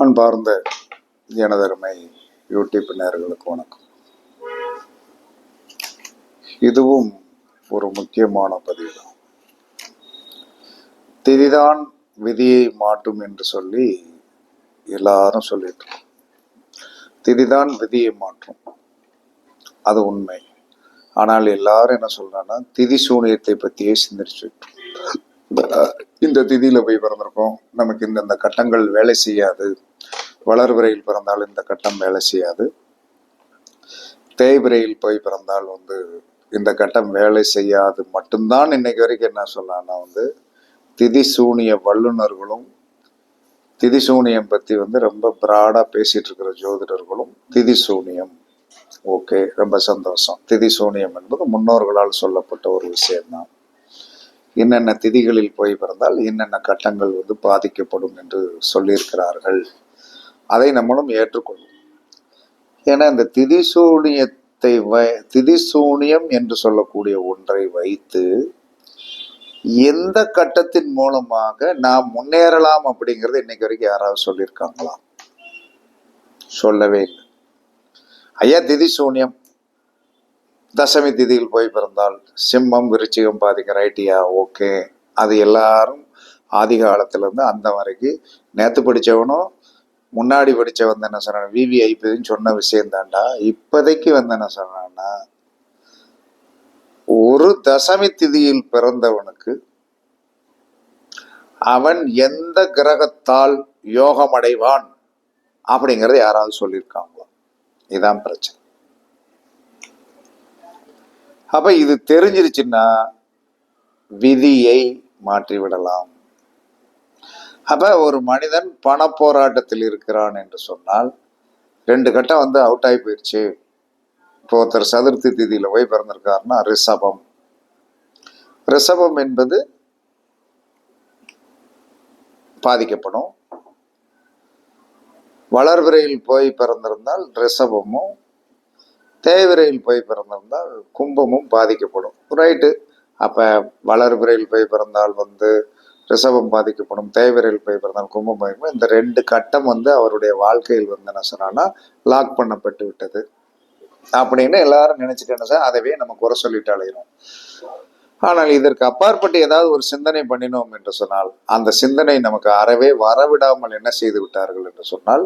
அன்பார்ந்த எனதருமை யூடியூப் நேர்களுக்கு வணக்கம். இதுவும் ஒரு முக்கியமான பதிவு. தான் திதிதான் விதியை மாற்றும் என்று சொல்லி எல்லாரும் சொல்லிட்டு திதிதான் விதியை மாற்றும். அது உண்மை. ஆனால் எல்லாரும் என்ன சொல்றாங்கன்னா திதி சூனியத்தை பற்றியே சிந்திச்சுட்டு இந்த திதியில போய் பிறந்திருக்கோம். நமக்கு இந்தந்த கட்டங்கள் வேலை செய்யாது. வளர்விரையில் பிறந்தால் இந்த கட்டம் வேலை செய்யாது. தேய்பிரையில் போய் பிறந்தால் வந்து இந்த கட்டம் வேலை செய்யாது. மட்டும்தான் இன்னைக்கு வரைக்கும் என்ன சொல்லலாம்னா வந்து திதி சூனிய வல்லுநர்களும் திதி சூனியம் பத்தி வந்து ரொம்ப பிராடா பேசிட்டு இருக்கிற ஜோதிடர்களும் திதி சூனியம். ஓகே ரொம்ப சந்தோஷம். திதி சூனியம் என்பது முன்னோர்களால் சொல்லப்பட்ட ஒரு விஷயம்தான். என்னென்ன திதிகளில் போய் பிறந்தால் என்னென்ன கட்டங்கள் வந்து பாதிக்கப்படும் என்று சொல்லியிருக்கிறார்கள். அதை நம்மளும் ஏற்றுக்கொள்வோம். ஏன்னா இந்த திதிசூனியத்தை வை திதிசூனியம் என்று சொல்லக்கூடிய ஒன்றை வைத்து எந்த கட்டத்தின் மூலமாக நாம் முன்னேறலாம் அப்படிங்கிறது இன்னைக்கு வரைக்கும் யாராவது சொல்லியிருக்காங்களா? சொல்லவே இல்லை. ஐயா திதிசூனியம் தசமி திதியில் போய் பிறந்தால் சிம்மம் விருச்சிகம் பாதிக்கிற ஐடியா ஓகே. அது எல்லாரும் ஆதி காலத்துல இருந்து அந்த வரைக்கும் நேற்று படிச்சவனும் முன்னாடி படிச்சவன் என்ன சொன்னான். விவிஐபின்னு சொன்ன விஷயம்தான்டா இப்போதைக்கு வந்து என்ன சொன்னான்னா ஒரு தசமி திதியில் பிறந்தவனுக்கு அவன் எந்த கிரகத்தால் யோகம் அடைவான் அப்படிங்கிறத யாராவது சொல்லியிருக்காங்களோ? இதுதான் பிரச்சனை. அப்ப இது தெரிஞ்சிருச்சுன்னா விதியை மாற்றி விடலாம் அப்ப ஒரு மனிதன் பண போராட்டத்தில் இருக்கிறான் என்று சொன்னால் ரெண்டு கட்டம் வந்து அவுட் ஆகி போயிடுச்சு இப்போ ஒருத்தர் சதுர்த்தி திதியில போய் பிறந்திருக்காருன்னா ரிஷபம். ரிஷபம் என்பது பாதிக்கப்படும். வளர்விரையில் போய் பிறந்திருந்தால் ரிஷபமும் தேய்விரையில் போய் பிறந்திருந்தால் கும்பமும் பாதிக்கப்படும். ரைட்டு அப்போ வளர்பிறையில் போய் பிறந்தால் வந்து ரிஷபம் பாதிக்கப்படும். தேய்விரையில் போய் பிறந்தால் கும்பம் பாதிக்கப்படும். இந்த ரெண்டு கட்டம் வந்து அவருடைய வாழ்க்கையில் வந்து என்ன சொன்னான்னா லாக் பண்ணப்பட்டு விட்டது. அப்படின்னு எல்லாரும் நினைச்சிட்டு என்ன சார் அதவே நம்ம குறை சொல்லிட்டு அலையிறோம். ஆனால் இதற்கு அப்பாற்பட்டு ஏதாவது ஒரு சிந்தனை பண்ணினோம் என்று சொன்னால் அந்த சிந்தனை நமக்கு அறவே வரவிடாமல் என்ன செய்து விட்டார்கள் என்று சொன்னால்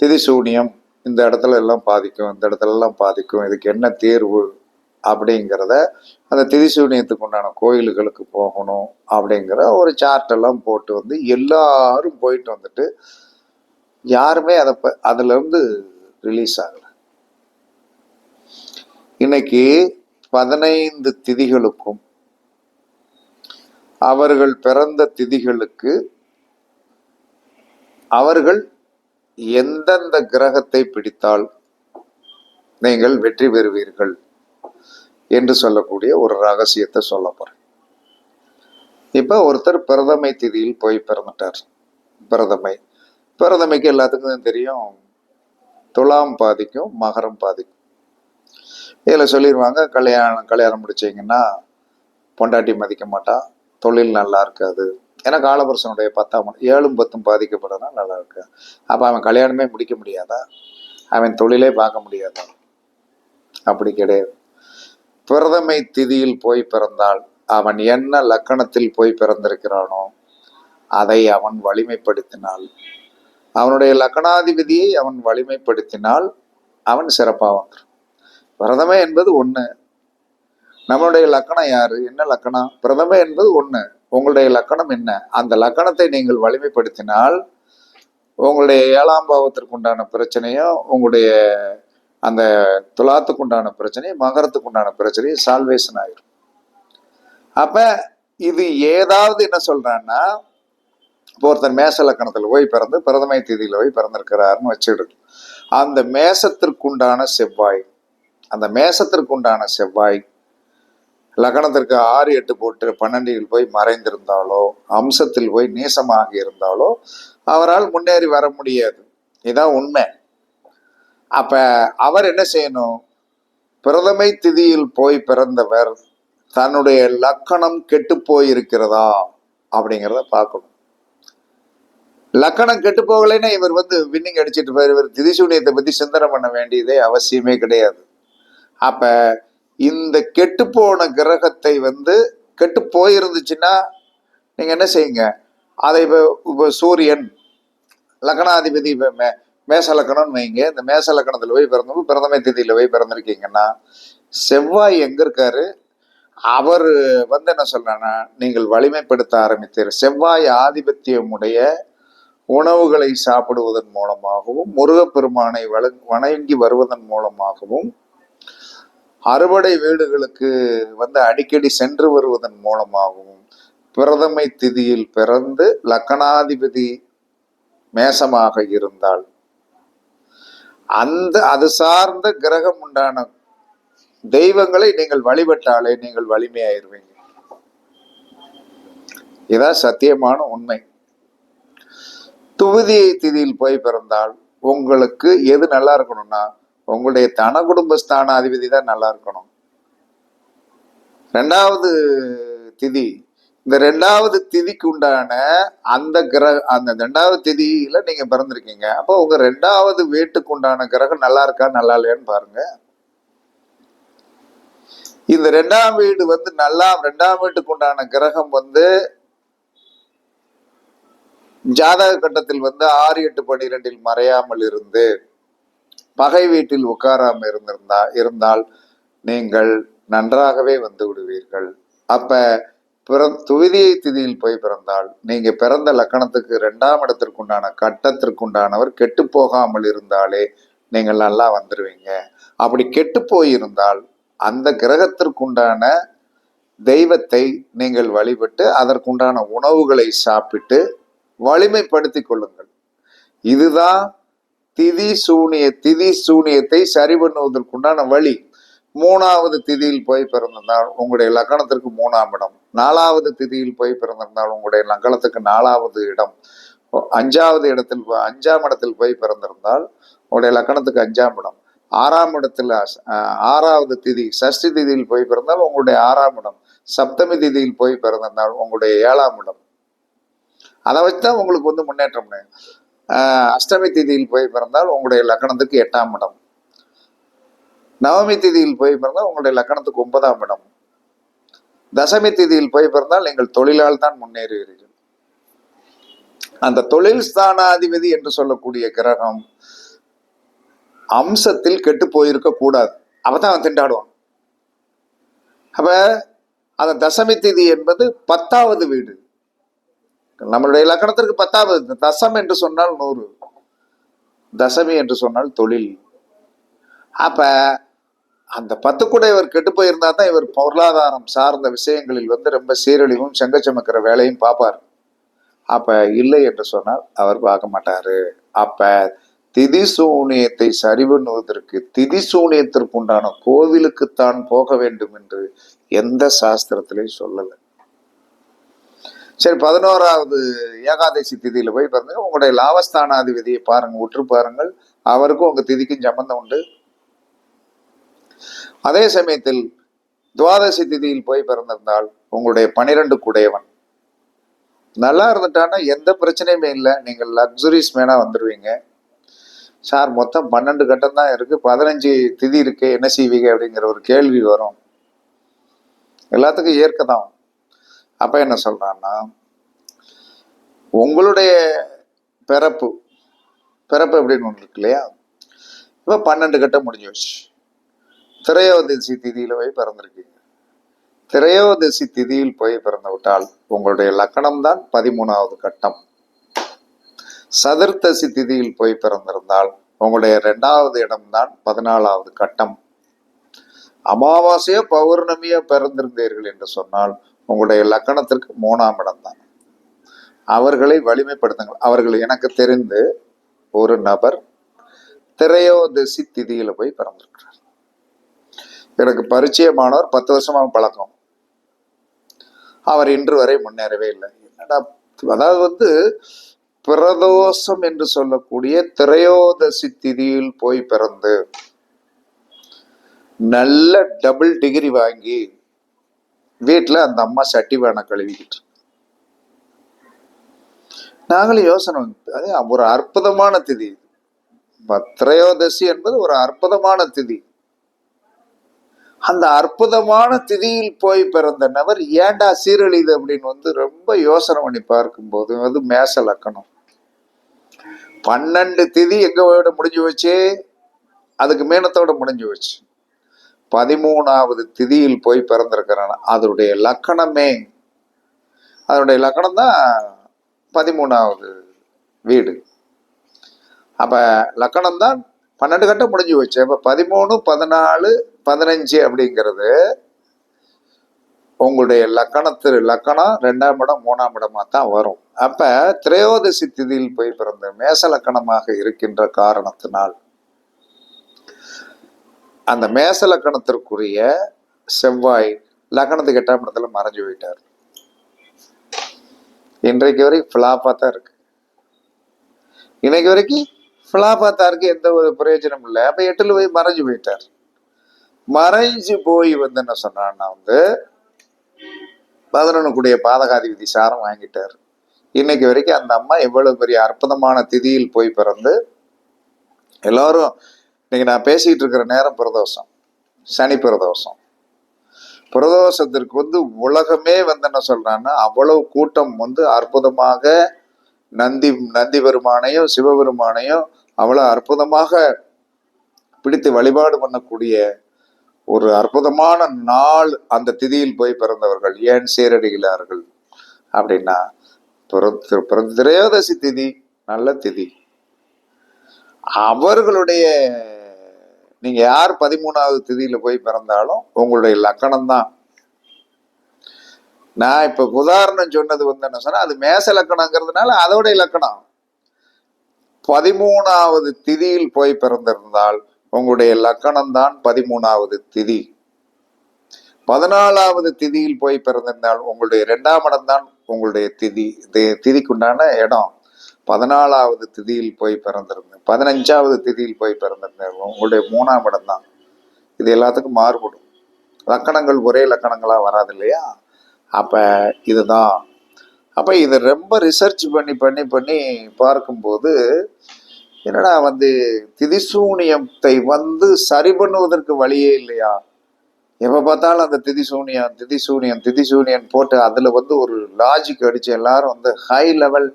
திதிசூனியம் இந்த இடத்துல எல்லாம் பாதிக்கும் இந்த இடத்துல எல்லாம் பாதிக்கும் இதுக்கு என்ன தேர்வு அப்படிங்கிறத அந்த திதிசூனியத்துக்கு உண்டான கோயில்களுக்கு போகணும் அப்படிங்கிற ஒரு சார்ட்டெல்லாம் போட்டு வந்து எல்லாரும் போயிட்டு வந்துட்டு யாருமே அதை ப- அதுலேருந்து ரிலீஸ் ஆகலை. இன்னைக்கு பதினைந்து திதிகளுக்கும் அவர்கள் பிறந்த திதிகளுக்கு அவர்கள் எந்தெந்த கிரகத்தை பிடித்தால் நீங்கள் வெற்றி பெறுவீர்கள் என்று சொல்லக்கூடிய ஒரு ரகசியத்தை சொல்ல போறேன். இப்ப ஒருத்தர் பிரதமை திதியில் போய் பிறந்துட்டார். பிரதமை. பிரதமைக்கு எல்லாத்துக்கும் தெரியும். துலாம் பாதிக்கும் மகரம் பாதிக்கும். இதில் சொல்லிடுவாங்க கல்யாணம் கல்யாணம் முடிச்சிங்கன்னா பொண்டாட்டி மதிக்க மாட்டா தொழில் நல்லா இருக்காது. ஏன்னா காலபுருஷனுடைய பத்தாம் ஏழும் பத்தும் பாதிக்கப்படுறதுனா நல்லா இருக்கு அப்போ அவன் கல்யாணமே முடிக்க முடியாதா? அவன் தொழிலே பார்க்க முடியாதா? அப்படி கிடையாது. பிரதமை திதியில் போய் பிறந்தால் அவன் என்ன லக்கணத்தில் போய் பிறந்திருக்கிறானோ அதை அவன் வலிமைப்படுத்தினால் அவனுடைய லக்கணாதிபதியை அவன் வலிமைப்படுத்தினால் அவன் சிறப்பாக வந்துடும். பிரதமை என்பது ஒன்று நம்மளுடைய லக்கணம் யாரு? என்ன லக்கணம்? பிரதமை என்பது ஒன்று உங்களுடைய லக்கணம் என்ன? அந்த லக்கணத்தை நீங்கள் வலிமைப்படுத்தினால் உங்களுடைய ஏழாம் பாவத்திற்கு உண்டான பிரச்சனையும் உங்களுடைய அந்த துலாத்துக்கு உண்டான பிரச்சனையும் மகரத்துக்கு உண்டான பிரச்சனையும் சால்வேஷன் ஆயிரும். அப்ப இது ஏதாவது என்ன சொல்றான்னா இப்போ ஒருத்தர் மேச லக்கணத்துல போய் பிறந்து பிரதமை தேதியில போய் பிறந்திருக்கிறாருன்னு வச்சுடு அந்த மேசத்திற்குண்டான செவ்வாய் அந்த மேசத்திற்குண்டான செவ்வாய் லக்னத்திற்கு ஆறு எட்டு போட்டு பன்னெண்டில் போய் மறைந்திருந்தாலோ அம்சத்தில் போய் நீசமாகி இருந்தாலோ அவரால் முன்னேறி வர முடியாது. இதான் உண்மை. அப்ப அவர் என்ன செய்யணும்? பிரதமை திதியில் போய் பிறந்தவர் தன்னுடைய லக்கணம் கெட்டு போயிருக்கிறதா அப்படிங்கிறத பார்க்கணும். லக்கணம் கெட்டு போகலைன்னா இவர் வந்து வின்னிங் அடிச்சிட்டு போய் இவர் திதிசூனியத்தை பத்தி சிந்தனை பண்ண வேண்டியதே அவசியமே கிடையாது. அப்போ இந்த கெட்டு போன கிரகத்தை வந்து கெட்டு போயிருந்துச்சுன்னா நீங்க என்ன செய்யுங்க? அதை இப்போ இப்போ சூரியன் லக்னாதிபதி இப்போ மே மேச லக்கணம்னு வைங்க. இந்த மேச லக்கணத்தில் போய் பிறந்த பிரதமை திதியில் போய் பிறந்திருக்கீங்கன்னா செவ்வாய் எங்க இருக்காரு? அவர் வந்து என்ன சொல்றேன்னா நீங்கள் வலிமைப்படுத்த ஆரம்பித்தீர். செவ்வாய் ஆதிபத்தியமுடைய உணவுகளை சாப்பிடுவதன் மூலமாகவும் முருகப்பெருமானை வழ வணங்கி வருவதன் மூலமாகவும் அறுவடை வீடுகளுக்கு வந்து அடிக்கடி சென்று வருவதன் மூலமாகவும் பிரதமை திதியில் பிறந்து லக்கணாதிபதி மேசமாக இருந்தால் அந்த அது சார்ந்த கிரகம் உண்டான தெய்வங்களை நீங்கள் வழிபட்டாலே நீங்கள் வலிமையாயிருவீங்க. இதான் சத்தியமான உண்மை. துவதியை திதியில் போய் பிறந்தால் உங்களுக்கு எது நல்லா இருக்கணும்னா உங்களுடைய தன குடும்ப ஸ்தானாதிபதி தான் நல்லா இருக்கணும். ரெண்டாவது திதி இந்த ரெண்டாவது திதிக்கு உண்டான அந்த கிரக அந்த ரெண்டாவது திதியில நீங்க பிறந்திருக்கீங்க. அப்போ உங்க ரெண்டாவது வீட்டுக்கு உண்டான கிரகம் நல்லா இருக்கா நல்லா இல்லையான்னு பாருங்க. இந்த ரெண்டாம் வீடு வந்து நல்லா ரெண்டாம் வீட்டுக்கு உண்டான கிரகம் வந்து ஜாதக கட்டத்தில் வந்து ஆறு எட்டு பன்னிரெண்டில் மறையாமல் இருந்து பகை வீட்டில் உட்காராம இருந்திருந்தா இருந்தால் நீங்கள் நன்றாகவே வந்து விடுவீர்கள். அப்ப பிற துவிதியை திதியில் போய் பிறந்தால் நீங்க பிறந்த லக்கணத்துக்கு இரண்டாம் இடத்திற்குண்டான கட்டத்திற்குண்டானவர் கெட்டு போகாமல் இருந்தாலே நீங்கள் நல்லா வந்துருவீங்க. அப்படி கெட்டு போயிருந்தால் அந்த கிரகத்திற்குண்டான தெய்வத்தை நீங்கள் வழிபட்டு அதற்குண்டான உணவுகளை சாப்பிட்டு வலிமைப்படுத்திக் கொள்ளுங்கள். இதுதான் திதி சூனிய திதி சூனியத்தை சரி பண்ணுவதற்குண்டான வழி. மூணாவது திதியில் போய் பிறந்திருந்தால் உங்களுடைய லக்கணத்திற்கு மூணாம் இடம். நாலாவது திதியில் போய் பிறந்திருந்தால் உங்களுடைய லக்கணத்துக்கு நாலாவது இடம். அஞ்சாவது இடத்தில் போ- அஞ்சாம் இடத்தில் போய் பிறந்திருந்தால் உங்களுடைய லக்கணத்துக்கு அஞ்சாம் இடம். ஆறாம் இடத்துல அஹ், ஆறாவது திதி சஷ்டி திதியில் போய் பிறந்தால் உங்களுடைய ஆறாம் இடம். சப்தமி திதியில் போய் பிறந்திருந்தால் உங்களுடைய ஏழாம் இடம். அதை வச்சு தான் உங்களுக்கு வந்து முன்னேற்றம் அஷ்டமி திதியில் போய் பிறந்தால் உங்களுடைய லக்கணத்துக்கு எட்டாம் இடம். நவமி திதியில் போய் பிறந்தால் உங்களுடைய லக்கணத்துக்கு ஒன்பதாம் இடம். தசமி திதியில் போய் பிறந்தால் நீங்கள் தொழிலால் தான் முன்னேறுகிறீர்கள். அந்த தொழில் ஸ்தானாதிபதி என்று சொல்லக்கூடிய கிரகம் அம்சத்தில் கெட்டு போயிருக்க கூடாது. அவதான் அவன் திண்டாடுவான். அப்ப அந்த தசமி திதி என்பது பத்தாவது வீடு. நம்மளுடைய இலக்கணத்திற்கு பத்தாவது தசம் என்று சொன்னால் நூறு தசமி என்று சொன்னால் தொழில். அப்ப அந்த பத்து கூட இவர் கெட்டு போயிருந்தா தான் இவர் பொருளாதாரம் சார்ந்த விஷயங்களில் வந்து ரொம்ப சீரழிவும் செங்க வேலையும் பார்ப்பார். அப்ப இல்லை என்று சொன்னால் அவர் பார்க்க மாட்டாரு. அப்ப திதி சூனியத்தை சரி பண்ணுவதற்கு திதி சூனியத்திற்கு உண்டான கோவிலுக்குத்தான் போக வேண்டும் என்று எந்த சாஸ்திரத்திலையும் சொல்லலை. சரி பதினோராவது ஏகாதசி திதியில போய் பாருங்க. உங்களுடைய லாபஸ்தானாதிபதியை பாருங்க உற்று பாருங்கள். அவருக்கும் உங்க திதிக்கும் சம்பந்தம் உண்டு. அதே சமயத்தில் துவாதசி திதியில் போய் பிறந்திருந்தால் உங்களுடைய பனிரெண்டு குடையவன். நல்லா இருந்துட்டான்னா எந்த பிரச்சனையுமே இல்லை. நீங்கள் லக்ஸுரிஸ் மேனா வந்துடுவீங்க சார் மொத்தம் பன்னெண்டு கட்டம் தான் இருக்கு. பதினஞ்சு திதி இருக்கு என்ன செய்வீங்க அப்படிங்கிற ஒரு கேள்வி வரும். எல்லாத்துக்கும் ஏற்க தான். அப்ப என்ன சொல்றான்னா உங்களுடைய பிறப்பு பிறப்பு அப்படின்னு ஒன்று இருக்கு இல்லையா? இப்போ பன்னெண்டு கட்டம் முடிஞ்சு வச்சு திரையோதசி திதியில போய் பிறந்திருக்கீங்க. திரையோதசி திதியில் போய் பிறந்து விட்டால் உங்களுடைய லக்கணம் தான் பதிமூணாவது கட்டம். சதுர்த்தசி திதியில் போய் பிறந்திருந்தால் உங்களுடைய இரண்டாவது இடம்தான் பதினாலாவது கட்டம். அமாவாசையோ பௌர்ணமியோ பிறந்திருந்தீர்கள் என்று சொன்னால் உங்களுடைய லக்கணத்திற்கு மூணாம் இடம்தான் அவர்களை வலிமைப்படுத்துங்கள். அவர்கள் எனக்கு தெரிந்து ஒரு நபர் திரையோதசி திதியில போய் பிறந்திருக்கிறார். எனக்கு பரிச்சயமானவர் பத்து வருஷமா பழக்கம். அவர் இன்று வரை முன்னேறவே இல்லை. என்னடா அதாவது வந்து பிரதோஷம் என்று சொல்லக்கூடிய திரையோதசி திதியில் போய் பிறந்து நல்ல டபுள் டிகிரி வாங்கி வீட்டில் அந்த அம்மா சட்டி வேணை கழுவிக்கிட்டு. நாங்களும் யோசனை அது ஒரு அற்புதமான திதி. பத்ரயோதசி திரையோதசி என்பது ஒரு அற்புதமான திதி. அந்த அற்புதமான திதியில் போய் பிறந்த நபர் ஏன்டா சீரழிது அப்படின்னு வந்து ரொம்ப யோசனை பண்ணி பார்க்கும்போது அது மேச லக்கணம். பன்னெண்டு திதி எங்க முடிஞ்சு வச்சு அதுக்கு மேனத்தோட முடிஞ்சு வச்சு பதிமூணாவது திதியில் போய் பிறந்திருக்கிறான். அதனுடைய லக்கணமே அதனுடைய லக்கணம் தான் பதிமூணாவது வீடு. அப்ப லக்கணம் தான் பன்னெண்டு கட்டம் முடிஞ்சு வச்சு அப்ப பதிமூணு பதினாலு பதினஞ்சு அப்படிங்கிறது உங்களுடைய லக்கணத்து லக்கணம் ரெண்டாம் இடம் மூணாம் இடமா தான் வரும். அப்ப திரையோதசி திதியில் போய் பிறந்த மேச லக்கணமாக இருக்கின்ற காரணத்தினால் அந்த மேச லக்கணத்திற்குரிய செவ்வாய் லக்கணத்துக்கு எட்டாம் இடத்துல மறைஞ்சு போயிட்டார். இன்றைக்கு வரைக்கும் ஃபிளாப்பாக தான் இருக்கு. இன்னைக்கு வரைக்கும் ஃபிளாப்பாக தான் இருக்கு எந்த ஒரு பிரயோஜனம் இல்லை. அப்போ எட்டில் போய் மறைஞ்சு போயிட்டார். மறைஞ்சு போய் வந்து என்ன சொன்னான்னா வந்து பதினொன்னுக்குடைய பாதகாதிபதி பாதகாதி விதி சாரம் வாங்கிட்டார். இன்னைக்கு வரைக்கும் அந்த அம்மா எவ்வளவு பெரிய அற்புதமான திதியில் போய் பிறந்து எல்லாரும் இன்னைக்கு நான் பேசிக்கிட்டு இருக்கிற நேரம் பிரதோஷம். சனி பிரதோஷம். பிரதோஷத்திற்கு வந்து உலகமே வந்து என்ன சொல்றான்னா அவ்வளவு கூட்டம் வந்து அற்புதமாக நந்தி நந்தி பெருமானையும் சிவபெருமானையும் அவ்வளவு அற்புதமாக பிடித்து வழிபாடு பண்ணக்கூடிய ஒரு அற்புதமான நாள் அந்த திதியில் போய் பிறந்தவர்கள். ஏன் சீரடிகிறார்கள்? அப்படின்னா பிற- திரையோதசி திதி நல்ல திதி. அவர்களுடைய நீங்க யார் பதிமூணாவது திதியில போய் பிறந்தாலும் உங்களுடைய லக்கணம் தான் நான் இப்ப உதாரணம் சொன்னது வந்து என்ன சொன்னா அது மேச லக்கணங்கிறதுனால அதோடைய லக்கணம். பதிமூணாவது திதியில் போய் பிறந்திருந்தால் உங்களுடைய லக்கணம் தான் பதிமூணாவது திதி. பதினாலாவது திதியில் போய் பிறந்திருந்தால் உங்களுடைய இரண்டாம் இடம் தான் உங்களுடைய திதி தி- திதிக்குண்டான இடம். பதினாலாவது திதியில் போய் பிறந்திருந்தேன். பதினஞ்சாவது திதியில் போய் பிறந்திருந்தேன். உங்களுடைய மூணாம் இடம் தான் இது எல்லாத்துக்கும் மாறுபடும். லக்கணங்கள் ஒரே லக்கணங்களாக வராது இல்லையா? அப்போ இதுதான். அப்போ இதை ரொம்ப ரிசர்ச் பண்ணி பண்ணி பண்ணி பார்க்கும்போது என்னடா வந்து திதிசூனியத்தை வந்து சரி பண்ணுவதற்கு வழியே இல்லையா? எப்போ பார்த்தாலும் அந்த திதிசூனியம் திதிசூனியம் திதிசூனியன் போட்டு அதில் வந்து ஒரு லாஜிக் அடித்து எல்லாரும் வந்து ஹை லெவல்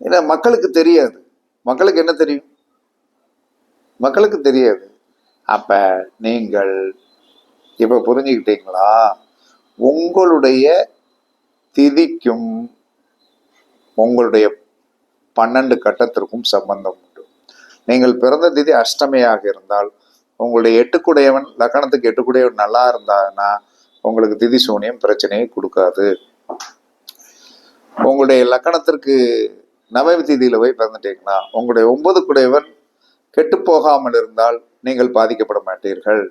ஏன்னா மக்களுக்கு தெரியாது. மக்களுக்கு என்ன தெரியும்? மக்களுக்கு தெரியாது. அப்ப நீங்கள் இப்ப புரிஞ்சுக்கிட்டீங்களா? உங்களுடைய திதிக்கும் உங்களுடைய பன்னெண்டு கட்டத்திற்கும் சம்பந்தம் உண்டு. நீங்கள் பிறந்த திதி அஷ்டமியாக இருந்தால் உங்களுடைய எட்டுக்குடையவன் லக்கணத்துக்கு எட்டுக்குடையவன் நல்லா இருந்தான்னா உங்களுக்கு திதி சூனியம் பிரச்சனையை கொடுக்காது. உங்களுடைய லக்கணத்திற்கு நவமி திதியில போய் பிறந்துட்டீங்கன்னா உங்களுடைய ஒன்பது குடையவன் கெட்டு போகாமல் இருந்தால் நீங்கள் பாதிக்கப்பட மாட்டீர்கள்.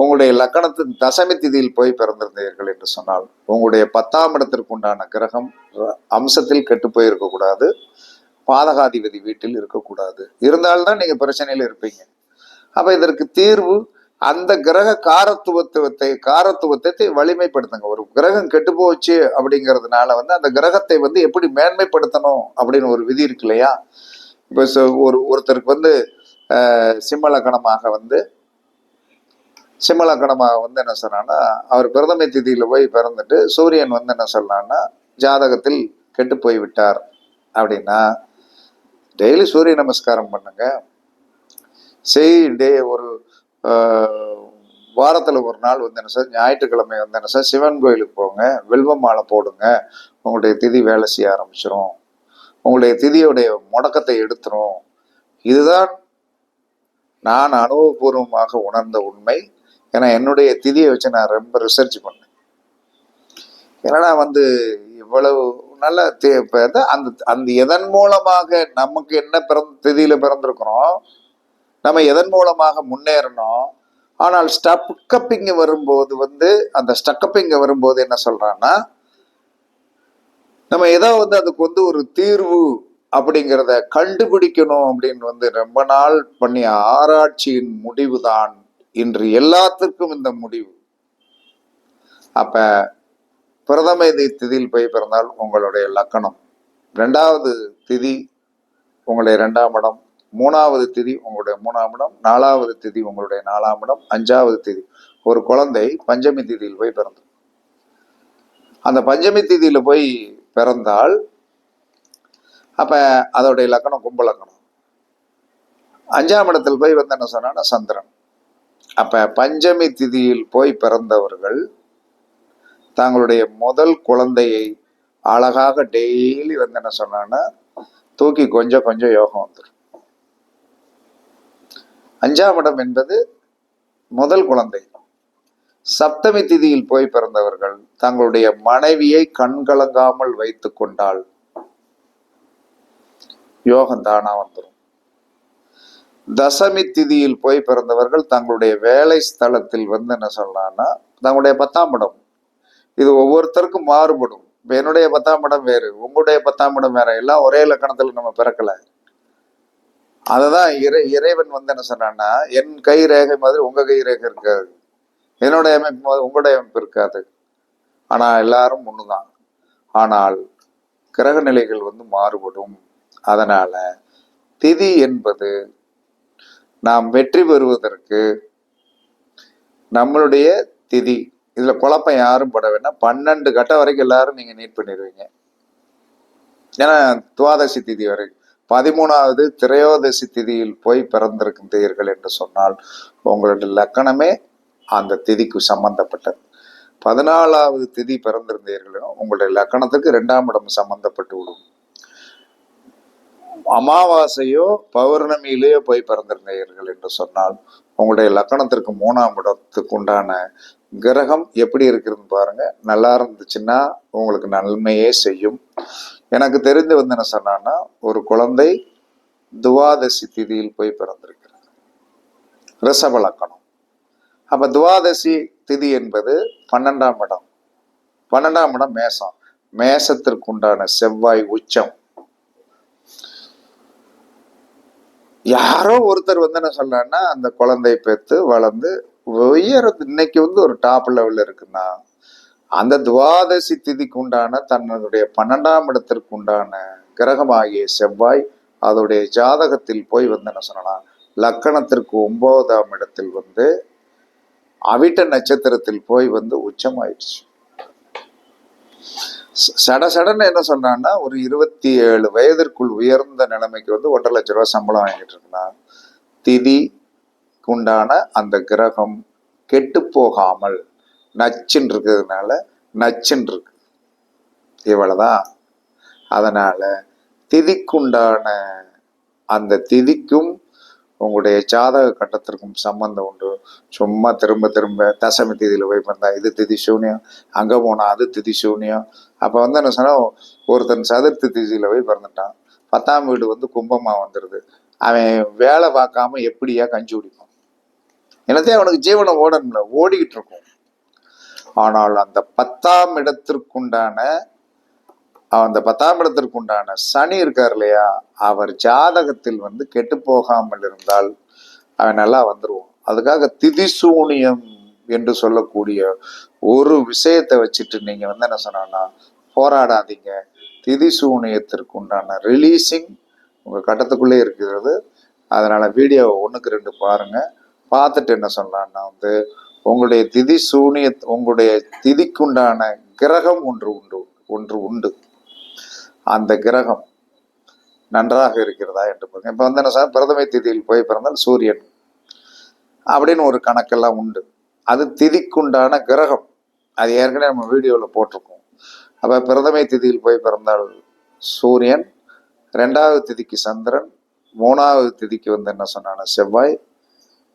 உங்களுடைய லக்கணத்தின் தசமி திதியில் போய் பிறந்திருந்தீர்கள் என்று சொன்னால் உங்களுடைய பத்தாம் இடத்திற்கு உண்டான கிரகம் அம்சத்தில் கெட்டு போயிருக்கக்கூடாது. பாதகாதிபதி வீட்டில் இருக்கக்கூடாது. இருந்தால்தான் நீங்க பிரச்சனையில இருப்பீங்க. அப்போ இதற்கு தீர்வு அந்த கிரக காரத்துவத்துவத்தை காரத்துவத்தை வலிமைப்படுத்துங்க. ஒரு கிரகம் கெட்டு போச்சு அப்படிங்கிறதுனால வந்து அந்த கிரகத்தை வந்து எப்படி மேன்மைப்படுத்தணும் அப்படின்னு ஒரு விதி இருக்கு இல்லையா? இப்போ ஒரு ஒருத்தருக்கு வந்து அஹ், சிம்ம லக்கணமாக வந்து சிம்ம லக்கணமாக வந்து என்ன சொன்னான்னா அவர் பிரதமை திதியில் போய் பிறந்துட்டு சூரியன் வந்து என்ன சொன்னான்னா ஜாதகத்தில் கெட்டு போய் விட்டார் அப்படின்னா டெய்லி சூரிய நமஸ்காரம் பண்ணுங்க. செய் டே ஒரு வாரத்துல ஒரு நாள் வந்து என்ன சார்? ஞாயிற்றுக்கிழமை வந்து என்ன சார்? சிவன் கோயிலுக்கு போங்க. வெல்வ மாலை போடுங்க. உங்களுடைய திதி வேலை செய்ய ஆரம்பிச்சிரும். உங்களுடைய திதியுடைய முடக்கத்தை எடுத்துரும். இதுதான் நான் அனுபவபூர்வமாக உணர்ந்த உண்மை. ஏன்னா என்னுடைய திதியை வச்சு நான் ரொம்ப ரிசர்ச் பண்ணேன். என்னடா வந்து இவ்வளவு நல்ல அந்த அந்த எதன் மூலமாக நமக்கு என்ன பிறந்த திதியில பிறந்திருக்கிறோம்? நம்ம எதன் மூலமாக முன்னேறணும்? ஆனால் ஸ்டக்கப்பிங்க வரும்போது வந்து அந்த ஸ்டக்கப்பிங்க வரும்போது என்ன சொல்றான்னா நம்ம ஏதோ வந்து அதுக்கு வந்து ஒரு தீர்வு அப்படிங்கிறத கண்டுபிடிக்கணும் அப்படின்னு வந்து ரொம்ப நாள் பண்ணிய ஆராய்ச்சியின் முடிவு தான் இன்று எல்லாத்துக்கும் இந்த முடிவு. அப்ப பிரதம திதியில் போய் பிறந்தால் உங்களுடைய லக்கணம். ரெண்டாவது திதி உங்களுடைய ரெண்டாம் இடம். மூணாவது திதி உங்களுடைய மூணாம் இடம் நாலாவது திதி உங்களுடைய நாலாம் இடம் அஞ்சாவது திதி. ஒரு குழந்தை பஞ்சமி திதியில் போய் பிறந்தது. அந்த பஞ்சமி திதியில் போய் பிறந்தால் அப்ப அதோடைய லக்கணம் கும்பலக்கணம் அஞ்சாம் இடத்தில் போய் வந்து என்ன சொன்னா சந்திரன். அப்ப பஞ்சமி திதியில் போய் பிறந்தவர்கள் தங்களுடைய முதல் குழந்தையை அழகாக டெய்லி வந்து என்ன சொன்னான்னா தூக்கி கொஞ்சம் கொஞ்சம் யோகம் வந்துடும் அஞ்சாம் இடம் என்பது முதல் குழந்தை. சப்தமி திதியில் போய் பிறந்தவர்கள் தங்களுடைய மனைவியை கண்கலங்காமல் வைத்துக் கொண்டால் யோகம் தானா வந்துடும் தசமி திதியில் போய் பிறந்தவர்கள் தங்களுடைய வேலை ஸ்தலத்தில் வந்து என்ன சொல்லலாம்னா தங்களுடைய பத்தாம் இடம். இது ஒவ்வொருத்தருக்கும் மாறுபடும். என்னுடைய பத்தாம் இடம் வேறு உங்களுடைய பத்தாம் இடம் வேற. எல்லாம் ஒரே லக்கணத்துல நம்ம பிறக்கலை. அததான் இறை இறைவன் வந்து என்ன சொன்னான்னா என் கை ரேகை மாதிரி உங்க கை ரேகை இருக்காது. என்னுடைய அமைப்பு மாதிரி உங்களுடைய அமைப்பு இருக்காது. ஆனால் எல்லாரும் ஒண்ணுதான். ஆனால் கிரக நிலைகள் வந்து மாறுபடும். அதனால திதி என்பது நாம் வெற்றி பெறுவதற்கு நம்மளுடைய திதி. இதுல குழப்பம் யாரும் பட வேண்டாம். பன்னெண்டு கட்டம் வரைக்கும் எல்லாரும் நீங்க நீட் பண்ணிடுவீங்க. ஏன்னா துவாதசி திதி வரைக்கும் பதிமூணாவது திரையோதசி திதியில் போய் பிறந்திருக்கின்றீர்கள் என்று சொன்னால் உங்களுடைய லக்கணமே அந்த திதிக்கு சம்பந்தப்பட்டது. பதினாலாவது திதி பிறந்திருந்தீர்களும் உங்களுடைய லக்கணத்துக்கு இரண்டாம் இடம் சம்பந்தப்பட்டு விடும். அமாவாசையோ பௌர்ணமியிலேயோ போய் பிறந்திருந்தீர்கள் என்று சொன்னால் உங்களுடைய லக்கணத்திற்கு மூணாம் இடத்துக்கு உண்டான கிரகம் எப்படி இருக்குதுன்னு பாருங்க. நல்லா இருந்துச்சுன்னா உங்களுக்கு நன்மையே செய்யும். எனக்கு தெரிந்து வந்து என்ன சொன்னான்னா ஒரு குழந்தை துவாதசி திதியில் போய் பிறந்திருக்கிறது ரிஷப லக்கணம் அப்ப துவாதசி திதி என்பது பன்னெண்டாம் இடம். பன்னெண்டாம் இடம் மேசம் மேசத்திற்குண்டான செவ்வாய் உச்சம். யாரோ ஒருத்தர் வந்து என்ன சொல்றான்னா அந்த குழந்தை பெற்று வளர்ந்து உயரத்து இன்னைக்கு வந்து ஒரு டாப் லெவல்ல இருக்குன்னா அந்த துவாதசி திதிக்கு உண்டான தன்னுடைய பன்னெண்டாம் இடத்திற்கு உண்டான கிரகமாகிய செவ்வாய் அதோடைய ஜாதகத்தில் போய் வந்து என்ன சொல்லலாம் லக்கணத்திற்கு ஒன்பதாம் இடத்தில் வந்து அவிட்ட நட்சத்திரத்தில் போய் வந்து உச்சமாயிடுச்சு. சட சடன்னு என்ன சொன்னான்னா ஒரு இருபத்தி ஏழு வயதிற்குள் உயர்ந்த நிலைமைக்கு வந்து ஒன்றரை லட்ச ரூபா சம்பளம் வாங்கிட்டு இருக்கலாம் திதி உண்டான அந்த கிரகம் கெட்டு போகாமல் நச்சுன்னு இருக்கிறதுனால நச்சுன்னு இருக்கு இவ்வளவுதான். அதனால திதிக்குண்டான அந்த திதிக்கும் உங்களுடைய ஜாதக கட்டத்திற்கும் சம்பந்தம் உண்டு. சும்மா திரும்ப திரும்ப தசமி திதியில் போய் பண்ணா இது திதி சூன்யம் அங்கே போனால் அது திதி சூன்யம். அப்போ வந்து என்ன சொன்னால் ஒருத்தன் சதுர்த்தி திதியில் போய் பிறந்துட்டான். பத்தாம் வீடு வந்து கும்பமாக வந்துடுது அவன் வேலை பார்க்காம எப்படியா கஞ்சி குடிப்பான்? என்னத்தையும் அவனுக்கு ஜீவனம் ஓடணும்ல ஓடிக்கிட்டு இருக்கும். ஆனால் அந்த பத்தாம் இடத்திற்குண்டான அந்த பத்தாம் இடத்திற்குண்டான சனி இருக்கார் இல்லையா அவர் ஜாதகத்தில் வந்து கெட்டு போகாமல் இருந்தால் அவன் நல்லா வந்துருவான். அதுக்காக திதிசூனியம் என்று சொல்லக்கூடிய ஒரு விஷயத்தை வச்சுட்டு நீங்க வந்து என்ன சொன்னான்னா போராடாதீங்க. திதிசூனியத்திற்கு உண்டான ரிலீசிங் உங்க கட்டத்துக்குள்ளே இருக்கிறது. அதனால வீடியோ ஒன்றுக்கு ரெண்டு பாருங்க. பார்த்துட்டு என்ன சொல்லலாம்னா வந்து உங்களுடைய திதி சூனிய உங்களுடைய திதிக்குண்டான கிரகம் ஒன்று உண்டு ஒன்று உண்டு. அந்த கிரகம் நன்றாக இருக்கிறதா என்று பாருங்க. இப்போ வந்து என்ன சார் பிரதமை திதியில் போய் பிறந்தால் சூரியன் அப்படின்னு ஒரு கணக்கெல்லாம் உண்டு. அது திதிக்குண்டான கிரகம். அது ஏற்கனவே நம்ம வீடியோவில் போட்டிருக்கோம். அப்போ பிரதமை திதியில் போய் பிறந்தால் சூரியன் ரெண்டாவது திதிக்கு சந்திரன் மூணாவது திதிக்கு வந்து என்ன சொன்னான செவ்வாய்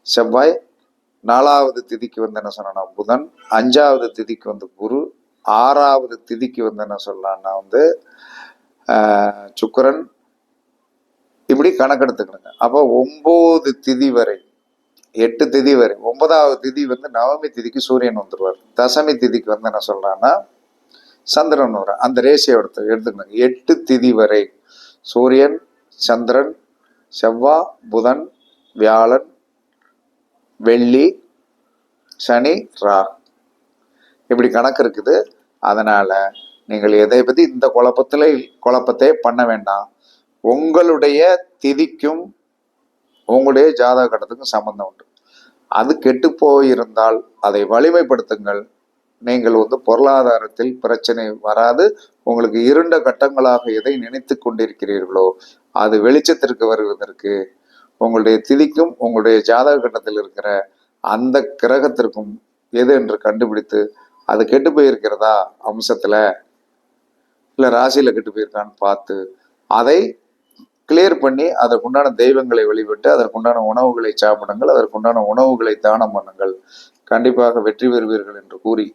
செவ்வாய் நாலாவது திதிக்கு வந்து என்ன சொன்னா புதன். அஞ்சாவது திதிக்கு வந்து குரு. ஆறாவது திதிக்கு வந்து என்ன சொல்லலாம்னா வந்து சுக்கரன். இப்படி கணக்கெடுத்துக்கணுங்க. அப்போ ஒன்பது திதி வரை எட்டு திதி வரை ஒன்பதாவது திதி வந்து நவமி திதிக்கு சூரியன் வந்துடுவார் தசமி திதிக்கு வந்து என்ன சொல்கிறான்னா சந்திரன் வர அந்த ரேசியை எடுத்து எடுத்துக்கணுங்க எட்டு திதி வரை சூரியன் சந்திரன் செவ்வாய் புதன் வியாழன் வெள்ளி சனி ராகு இப்படி கணக்கு இருக்குது. அதனால் நீங்கள் எதை பற்றி இந்த குழப்பத்தில் குழப்பத்தை பண்ண வேண்டாம். உங்களுடைய திதிக்கும் உங்களுடைய ஜாதக கட்டத்துக்கும் சம்மந்தம் உண்டு. அது கெட்டு போயிருந்தால் அதை வலிமைப்படுத்துங்கள். நீங்கள் வந்து பொருளாதாரத்தில் பிரச்சனை வராது. உங்களுக்கு இருண்ட கட்டங்களாக எதை நினைத்து கொண்டிருக்கிறீர்களோ அது வெளிச்சத்திற்கு வருவதற்கு உங்களுடைய திதிக்கும் உங்களுடைய ஜாதக கட்டத்தில் இருக்கிற அந்த கிரகத்திற்கும் எது என்று கண்டுபிடித்து அது கெட்டு போயிருக்கிறதா அம்சத்தில்? இல்லை ராசியில் கெட்டு போயிருக்கான்னு பார்த்து அதை கிளியர் பண்ணி அதற்குண்டான தெய்வங்களை வழிபட்டு அதற்குண்டான உணவுகளை சாப்பிடுங்கள் அதற்குண்டான உணவுகளை தானம் பண்ணுங்கள். கண்டிப்பாக வெற்றி பெறுவீர்கள் என்று கூறி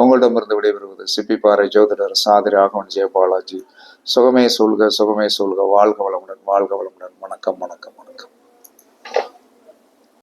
உங்களிடமிருந்து விடைபெறுவது சிப்பிப்பாறை ஜோதிடர் சாதி ராகவன் ஜெயபாலாஜி சுகமே சொல்க சுகமே சொல்க வாழ்க வளமுடன் வாழ்க வளமுடன். வணக்கம் வணக்கம் வணக்கம்.